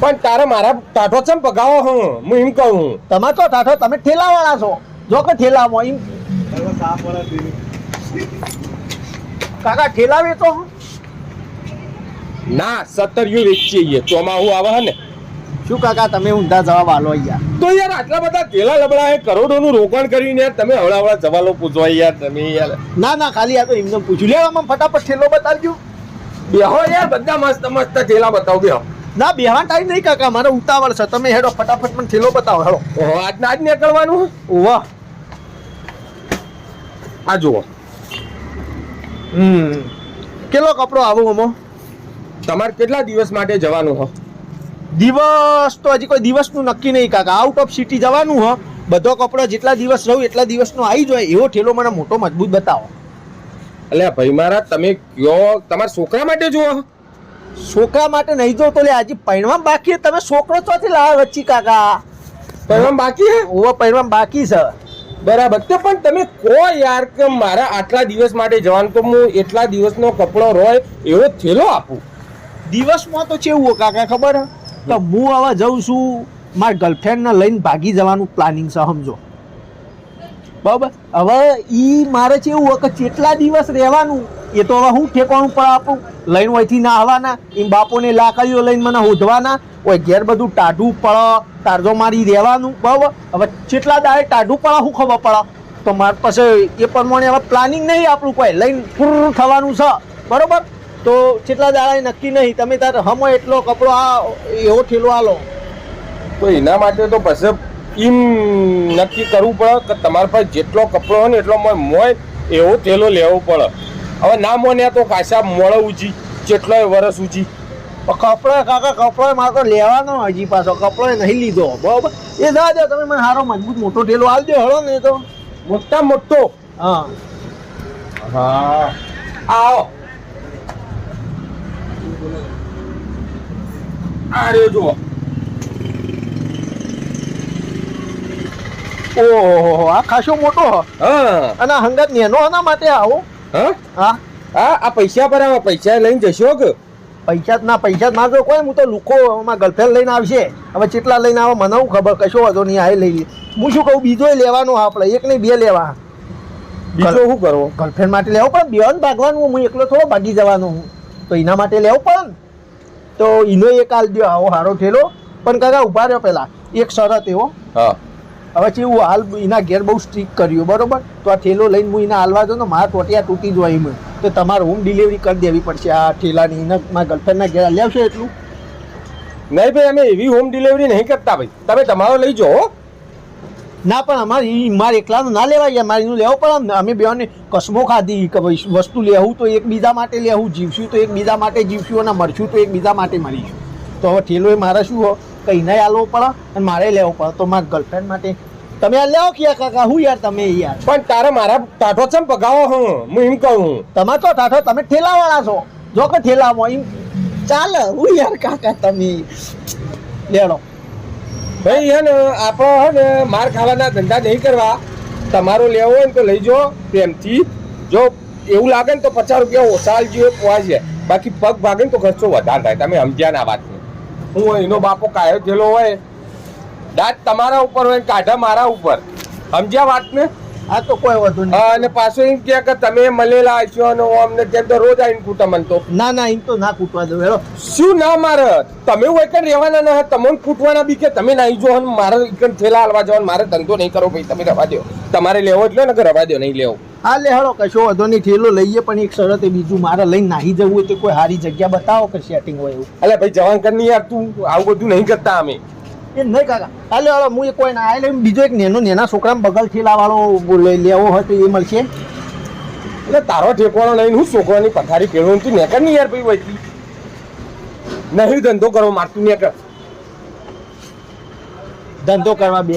પણ તારે મારા ટાઢો છે પગાવો હું? હું એમ કહું તમે તો ઠાઠો તમે ઠેલાવાળા છો. જો કે ઠેલામાં એમ. કાકા ઠેલા વેચો ના સત્તરિયું વેચીએ ચોમાહું આવે હે ને. શું કાકા તમે ઊંધા જવાબ આલો યાર તો યાર આટલા બધા તેલા લબડા હે કરોડોનું રોકાણ કરીને યાર તમે હવળા હવળા જવાલો પૂછવા યાર તમે યાર. ના ના ખાલી આ તો એમને પૂછ્યું. લેવામાં ફટાફટ ઠેલો બતાવજો. બેહો યાર બધા મસ્ત મસ્ત ઠેલા બતાવો બેહો ના બેહવા ટાઈમ નહીં કાકા મારે ઉતાવળ છે. તમે હેડો ફટાફટ મને થેલો બતાવો હેડો. ઓહો આજના આજ નીકળવાનું? કરવાનું વાહ આ જુઓ. હમ. કેટલો કપડો આવો અમો? તમારે કેટલા દિવસ માટે જવાનું હો? દિવસ તો હજી કોઈ દિવસનું નક્કી નહીં કાકા. આઉટ ઓફ સિટી જવાનું હો. બધો કપડો જેટલા દિવસ રહું એટલા દિવસનો આવી જાય. એવો ઠેલો મને મોટો મજબૂત બતાવો. એટલે ભાઈ મારા તમે કયો? તમારા છોકરા માટે જુઓ. છોકરા માટે નહીં જો તો લે આજે પૈણવા બાકી તમે છોકરો ચોથી લાવે વચ્ચી કાકા. પણ બાકી હે ઓવા પૈણવા બાકી છે. બરાબર. તો પણ તમે કહો યાર કે મારા આટલા દિવસ માટે જવાનું તો હું એટલા દિવસનો કપડો રોય એવો થેલો આપું. દિવસમાં તો છે એવું કાકા ખબર? તો હું હવે જઉં છું મારા ગર્લફ્રેન્ડને લઈને ભાગી જવાનું પ્લાનિંગ છે સમજો. બરાબર? હવે ઈ મારે છે હોય કે કેટલા દિવસ રહેવાનું, એ તો હવે હું ઠેકાણું પણ આપું. લઈને અહીંથી ના આવવાના એમ બાપોને લાકડીઓ લઈને મને હોધવાના. ઓય, ઘેર બધું ટાઢું પડ તારજો મારી રહેવાનું, બરાબર? હવે કેટલા દાડે ટાઢું પડે શું ખબર પડે? તો મારી પાસે એ પ્રમાણે હવે પ્લાનિંગ નહીં આપણું કોઈ. લઈને પૂરું થવાનું છે. બરોબર? તો કેટલા દાડા નક્કી નહીં, તમે તાર હમો એટલો કપડો આ, એવો ઠેલો આલો. તો એના માટે તો પછી એમ નક્કી કરવું પડે કે તમારા પાસે જેટલો કપડો હોય ને એટલો મોય મોય એવો થેલો લેવો પડે. હવે ના મોને તો કાશા મોળે ઊંચી જેટલોય વરસ ઊંચી કપડો કાકા કપડો મારે તો લેવાનો હજી પાછો. કપડો નહીં લીધો. બરોબર? એ ના દો તમે મને સારો મજબૂત મોટો ઠેલો આલજો હળો ને તો. મોટા મોટો? હા. હા. આવો. આ રહ્યો જુઓ. ઓહો આ ખાસો મોટો? હ. અને હંગત નેનો આના માટે આવો? હા? હા? આ પૈસા પર આવા પૈસા લઈને જશો કે? પૈસા ના પૈસા જ મારજો કોઈ હું તો લુકો મારા ગર્લફ્રેન્ડ લઈને આવશે. હવે ચેટલા લઈને આવે મને હું ખબર કશો વાંધો નહીં આ લઈ હું શું કહું બીજો લેવાનો આપણે એક નહીં બે લેવા. બીજો શું કરવો? ગર્લફ્રેન્ડ માટે લેવો પણ બેન ભાગવાનું હું એકલો થોડો ભાગી જવાનો હું. તો એના માટે લેવો પણ. તો એનો એક આલ દો આવો હારો ઠેલો. પણ કાકા ઊભા રહ્યો પેલા એક શરત એવો. હા. હવે હું હાલ એના ઘેર બહુ સ્ટ્રીક કર્યું બરોબર? તો આ ઠેલો લઈને હું એને હાલવા દઉં ને મારા ટોટિયા તૂટી જવાય એમ. તો તમારે હોમ ડિલિવરી કરી દેવી પડશે આ ઠેલાની એને મારા ગર્લફ્રેન્ડના ઘેર હાલી આવશે એટલું? નહીં ભાઈ અમે એવી હોમ ડિલિવરી નહીં કરતા ભાઈ. તમે તમારો લઈ જાઓ ના પણ અમારે મારે એકલાનું ના લેવાય ગયા મારે એનું લેવું પડે ને અમે બેઓને કસમો ખાધી કે ભાઈ વસ્તુ લેવું તો એકબીજા માટે લેવું જીવશું તો એકબીજા માટે જીવશું અને મરશું તો એકબીજા માટે મરીશું. તો હવે ઠેલો એ મારે શું હો આલવો પડે અને મારે લેવો પડે. તો મારા ગર્લફ્રેન્ડ માટે તમે આ લેવો કે કાકા? હું યાર તમે યાર. પણ તારે મારા ટાઠો છે પગાવો હું? હું એમ કહું તમે તો ટાઠો તમે ઠેલાવાળા છો. જો કે ઠેલામાં એમ ચાલે. હું યાર કાકા તમે. લેડો ભાઈ હે ને આપણો હે ને માર ખાવાના ધંધા નહીં કરવા. તમારો લેવો હોય ને તો લઈ જો પ્રેમથી. જો એવું લાગે ને તો પચાસ રૂપિયા ઓછા આલજો પહોંચે બાકી પગ ભાગે ને તો ખર્ચો વધારે થાય. તમે સમજ્યા ના વાત હું એનો બાપો કાયો થયેલો હોય. દાંત તમારા ઉપર હોય કાઢા મારા ઉપર. સમજ્યા વાત ને? આ તો કોઈ વધુ નહીં. અને પાછો એમ કે તમે મળેલા છો અને હું અમને કેમ તો રોજ આવીને કૂટા મન તો. ના ના એમ તો ના કૂટવા દો હેલો. શું ના મારે? તમે હોય કે રહેવાના ના તમને ફૂટવાના બી કે તમે નાઈ જો અને મારે એકન થેલા હાલવા જવાનું મારે ધંધો નહીં કરો ભાઈ તમે રવા દો તમારે લેવો એટલે ને કે રવા દો નહીં લેવો. હા લે કશો વધો નહીં ઠેલો લઈએ પણ એક શરત એ બીજું મારે લઈને નાહી જવું હોય તો કોઈ સારી જગ્યા બતાવો કે સેટિંગ હોય એવું. અલે ભાઈ જવાન કર યાર તું આવું બધું નહીં કરતા અમે. એ નહીં કાકા. હા લે હું એ કોઈ ના આ બીજો એક નેનો નેના છોકરાને બગલ ઠેલા વાળો લેવો હોય તો એ મળશે. એટલે તારો ઠેકવાનો નહીં હું છોકરાની પથારી કેળવું તું નેકર નહીં યાર ભાઈ વૈકી નહીં ધંધો કરો મારતું નેકર. ધંધો કરવા બે